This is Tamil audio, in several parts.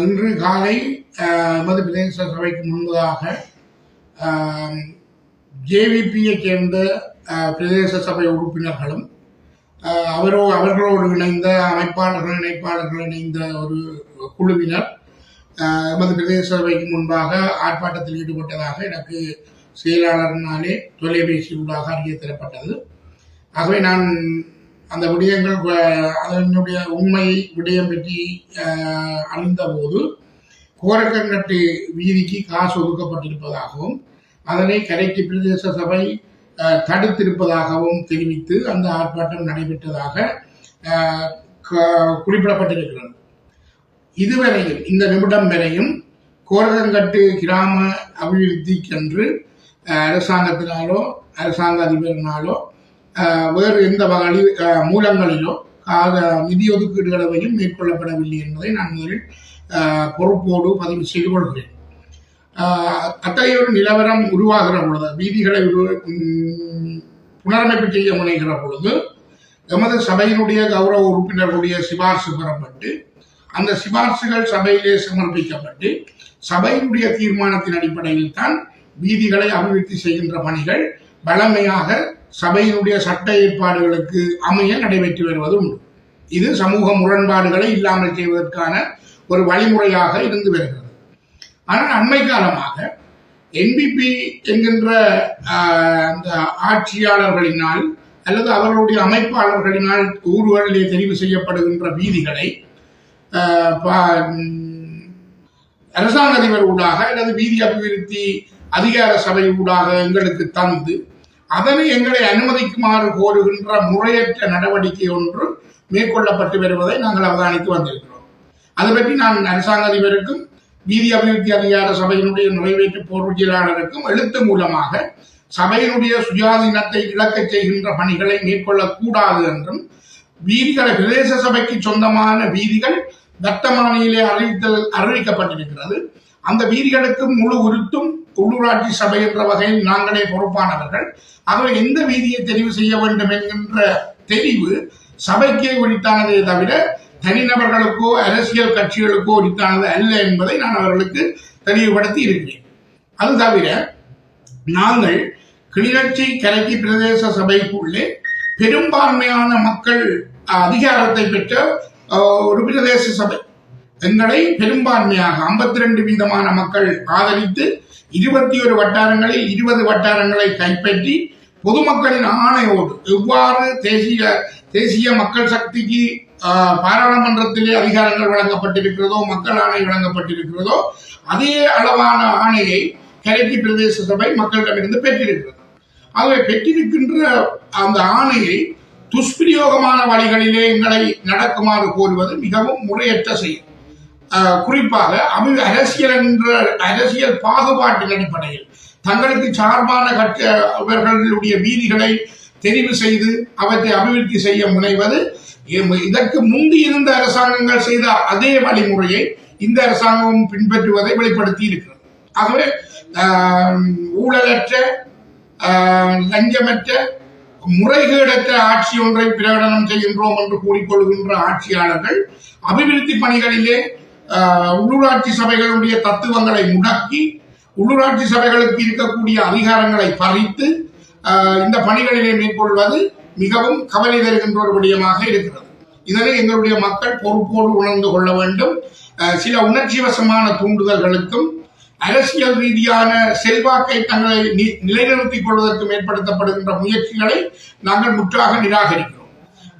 இன்று காலை எமது பிரதேச சபைக்கு முன்பதாக ஜேவிபியை சேர்ந்த பிரதேச சபை உறுப்பினர்களும் அவரோ அவர்களோடு இணைந்த அமைப்பாளர்கள் இணைப்பாளர்கள் இணைந்த ஒரு குழுவினர் எமது பிரதேச சபைக்கு முன்பாக ஆர்ப்பாட்டத்தில் ஈடுபட்டதாக எனக்கு செயலாளரினாலே தொலைபேசி ஊடாக அறிய தரப்பட்டது ஆகவே நான் அந்த விடயங்கள் அதனுடைய உண்மை விடயம் பற்றி அஹ், அறிந்தபோது கோரக்கங்கட்டு வீதிக்கு காசு ஒதுக்கப்பட்டிருப்பதாகவும் அதனை கரைக்கு பிரதேச சபை தடுத்திருப்பதாகவும் தெரிவித்து அந்த ஆர்ப்பாட்டம் நடைபெற்றதாக க- குறிப்பிடப்பட்டிருக்கிறது. இதுவரையும் இந்த நிமிடம் வரையும் கோரகங்கட்டு கிராம அபிவிருத்திக்கென்று அரசாங்கத்தினாலோ அரசாங்க அதிபரினாலோ வேறு எந்த வழி மூலங்களிலோ ஆக நிதி ஒதுக்கீடுகளையும் மேற்கொள்ளப்படவில்லை என்பதை நான் முதலில் பொறுப்போடு பதிவு செய்து கொள்கிறேன். அத்தகைய ஒரு நிலவரம் உருவாகிற பொழுது வீதிகளை புனரமைப்பு செய்ய முனைகிற பொழுது எமது சபையினுடைய கௌரவ உறுப்பினர்களுடைய சிபார்சு பெறப்பட்டு அந்த சிபார்சுகள் சபையிலே சமர்ப்பிக்கப்பட்டு சபையினுடைய தீர்மானத்தின் அடிப்படையில் தான் வீதிகளை அபிவிருத்தி செய்கின்ற பணிகள் வளமையாக சபையினுடைய சட்ட ஏற்பாடுகளுக்கு அமைய நடைபெற்று வருவது உண்டு. இது சமூக முரண்பாடுகளை இல்லாமல் செய்வதற்கான ஒரு வழிமுறையாக இருந்து வருகிறது. ஆனால் அண்மை காலமாக என்பிபி என்கின்ற அந்த ஆட்சியாளர்களினால் அல்லது அவர்களுடைய அமைப்பாளர்களினால் ஊர்களிலே தெரிவு செய்யப்படுகின்ற வீதிகளை பா- அரசாங்க அதிபர் ஊடாக அல்லது வீதி அபிவிருத்தி அதிகார சபை ஊடாக எங்களுக்கு தந்து அதனை எங்களை அனுமதிக்குமாறு கோருகின்ற முறையற்ற நடவடிக்கை ஒன்று மேற்கொள்ளப்பட்டு வருவதை நாங்கள் அவதானித்து வந்திருக்கிறோம். அதை பற்றி நான் அரசாங்க அதிபருக்கும் வீதி அபிவிருத்தி அதிகார சபையினுடைய நிறைவேற்று பொருளாளருக்கும் எழுத்து மூலமாக சபையினுடைய சுயாதீனத்தை இழக்க செய்கின்ற பணிகளை மேற்கொள்ளக்கூடாது என்றும் வீதிகளை பிரதேச சபைக்கு சொந்தமான வீதிகள் தத்தமானியிலே அறிவித்தல் அறிவிக்கப்பட்டிருக்கிறது. அந்த வீதிகளுக்கும் முழு உருத்தும் உள்ளூராட்சி சபை என்ற வகையில் நாங்களே பொறுப்பானவர்கள். ஆகவே எந்த வீதியை தெரிவு செய்ய வேண்டும் என்கின்ற தெரிவு சபைக்கே உரித்தானதே தவிர தனிநபர்களுக்கோ அரசியல் கட்சிகளுக்கோ உரித்தானது அல்ல என்பதை நான் அவர்களுக்கு தெளிவுபடுத்தி இருக்கிறேன். அது தவிர நாங்கள் கிளிநொச்சி கரைச்சி பிரதேச சபைக்குள்ளே பெரும்பான்மையான மக்கள் அதிகாரத்தை பெற்ற ஒரு பிரதேச சபை. எங்களை பெரும்பான்மையாக 52 ரெண்டு வீதமான மக்கள் ஆதரித்து இருபத்தி ஒரு வட்டாரங்களில் இருபது வட்டாரங்களை கைப்பற்றி பொதுமக்களின் ஆணையோடு எவ்வாறு தேசிய தேசிய மக்கள் சக்திக்கு பாராளுமன்றத்திலே அதிகாரங்கள் வழங்கப்பட்டிருக்கிறதோ மக்கள் ஆணை வழங்கப்பட்டிருக்கிறதோ அதே அளவான ஆணையை கரைச்சி பிரதேச சபை மக்களிடமிருந்து பெற்றிருக்கிறது. ஆகவே பெற்றிருக்கின்ற அந்த ஆணையை துஷ்பிரயோகமான வழிகளிலே எங்களை நடக்குமாறு கோருவது மிகவும் முறையற்ற செயல். குறிப்பாக அபி அரசியல் என்ற அரசியல் பாகுபாட்டின் அடிப்படையில் தங்களுக்கு சார்பான கட்சி அவர்களுடைய வீதிகளை தெரிவு செய்து அவற்றை அபிவிருத்தி செய்ய முனைவது. இதற்கு முந்தி இருந்த அரசாங்கங்கள் செய்த அதே வழிமுறையை இந்த அரசாங்கமும் பின்பற்றுவதை வெளிப்படுத்தி இருக்கிறது. ஆகவே ஊழலற்ற லஞ்சமற்ற முறைகேடற்ற ஆட்சி ஒன்றை பிரகடனம் செய்கின்றோம் என்று கூறிக்கொள்கின்ற ஆட்சியாளர்கள் அபிவிருத்தி பணிகளிலே உள்ளூராட்சி சபைகளுடைய தத்துவங்களை முடக்கி உள்ளூராட்சி சபைகளுக்கு இருக்கக்கூடிய அதிகாரங்களை பறித்து இந்த பணிகளிலே மேற்கொள்வது மிகவும் கவலை தருகின்ற ஒரு விடயமாக இருக்கிறது. இதனை எங்களுடைய மக்கள் பொறுப்போடு உணர்ந்து கொள்ள வேண்டும். சில உணர்ச்சி வசமான தூண்டுதல்களுக்கும் அரசியல் ரீதியான செல்வாக்கை தங்களை நி- நிலைநிறுத்திக் கொள்வதற்கு ஏற்படுத்தப்படுகின்ற முயற்சிகளை நாங்கள் முற்றாக நிராகரிக்கிறோம்.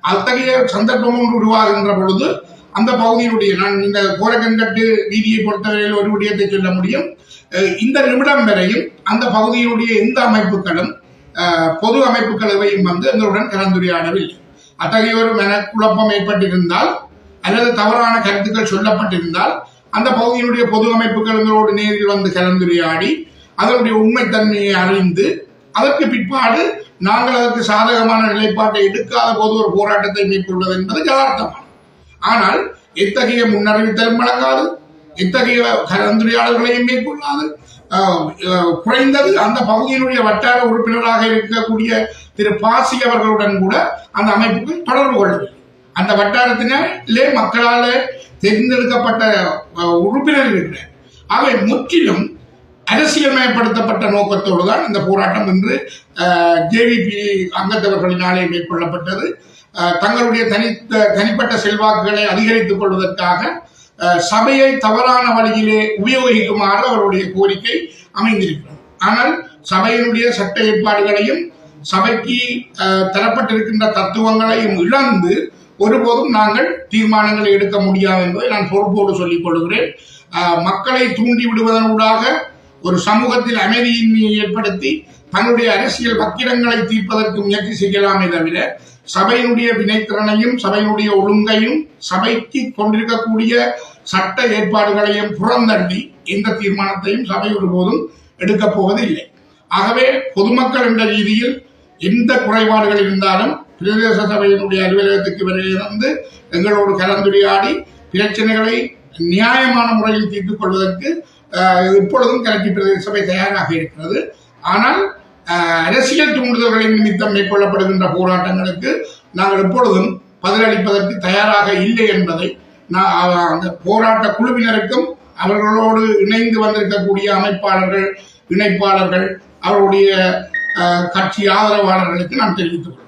அத்தகைய சந்தர்ப்பம் ஒன்று உருவாகின்ற பொழுது அந்த பகுதியினுடைய நான் இந்த கோரக்கன்கட்டு வீதியை பொறுத்தவரையில் ஒரு விடயத்தை சொல்ல முடியும். இந்த நிமிடம் வரையும் அந்த பகுதியினுடைய எந்த அமைப்புகளும் பொது அமைப்புகள் எவையும் வந்து எங்களுடன் கலந்துரையாடவில்லை. அத்தகைய ஒரு மனக்குழப்பம் ஏற்பட்டிருந்தால் அல்லது தவறான கருத்துக்கள் சொல்லப்பட்டிருந்தால் அந்த பகுதியினுடைய பொது அமைப்புகள் எங்களோடு நேரில் வந்து கலந்துரையாடி அதனுடைய உண்மைத்தன்மையை அறிந்து அதற்கு பிற்பாடு நாங்கள் அதற்கு சாதகமான நிலைப்பாட்டை எடுக்காத போது ஒரு போராட்டத்தை மேற்கொள்வது என்பது யதார்த்தமான ஆனால் எத்தகைய முன்னறிவித்தலும் வழங்காது எத்தகைய கலந்துரையாடல்களையும் மேற்கொள்ளாது. குறைந்தது அந்த பகுதியினுடைய வட்டார உறுப்பினராக இருக்கக்கூடிய திரு பாசி அவர்களுடன் கூட அந்த அமைப்புகள் தொடர்பு கொள்ளவில்லை. அந்த வட்டாரத்தினாலே மக்களால் தேர்ந்தெடுக்கப்பட்ட உறுப்பினர்கள் உறுப்பினர் இருக்கிறார் அவை முற்றிலும் அரசியல்மயப்படுத்தப்பட்ட நோக்கத்தோடு தான் இந்த போராட்டம் என்று ஜேவிபி அங்கத்தவர்களினாலே மேற்கொள்ளப்பட்டது. தங்களுடைய தனி தனிப்பட்ட செல்வாக்குகளை அதிகரித்துக் கொள்வதற்காக சபையை தவறான வழியிலே உபயோகிக்குமாறு அவருடைய கோரிக்கை அமைந்திருக்கிறது. ஆனால் சபையினுடைய சட்ட ஏற்பாடுகளையும் சபைக்கு தரப்பட்டிருக்கின்ற தத்துவங்களையும் இழந்து ஒருபோதும் நாங்கள் தீர்மானங்களை எடுக்க முடியாது என்பதை நான் பொறுப்போடு சொல்லிக் கொள்கிறேன். மக்களை தூண்டி விடுவதனூடாக ஒரு சமூகத்தில் அமைதியின்மையை ஏற்படுத்தி தன்னுடைய அரசியல் பத்திரங்களை தீர்ப்பதற்கு முயற்சி செய்யலாமே தவிர சபையினுடைய வினைத்திறனையும் சபையினுடைய ஒழுங்கையும் சபைக்கு கொண்டிருக்கக்கூடிய சட்ட ஏற்பாடுகளையும் புறந்தள்ளி எந்த தீர்மானத்தையும் சபை ஒருபோதும் எடுக்கப் போவதில்லை. ஆகவே பொதுமக்கள் என்ற ரீதியில் எந்த குறைபாடுகள் இருந்தாலும் பிரதேச சபையினுடைய அலுவலகத்துக்கு வருகை வந்து எங்களோடு கலந்துரையாடி பிரச்சனைகளை நியாயமான முறையில் தீர்த்துக் கொள்வதற்கு இப்பொழுதும் கலட்டி பிரதேச சபை தயாராக இருக்கிறது. ஆனால் அரசியல் தூண்டுதல்களின் நிமித்தம் மேற்கொள்ளப்படுகின்ற போராட்டங்களுக்கு நாங்கள் எப்பொழுதும் பதிலளிப்பதற்கு தயாராக இல்லை என்பதை நான் அந்த போராட்ட குழுவினருக்கும் அவர்களோடு இணைந்து வந்திருக்கக்கூடிய அமைப்பாளர்கள் இணைப்பாளர்கள் அவருடைய கட்சி ஆதரவாளர்களுக்கு நான் தெரிவித்துக் கொள்கிறேன்.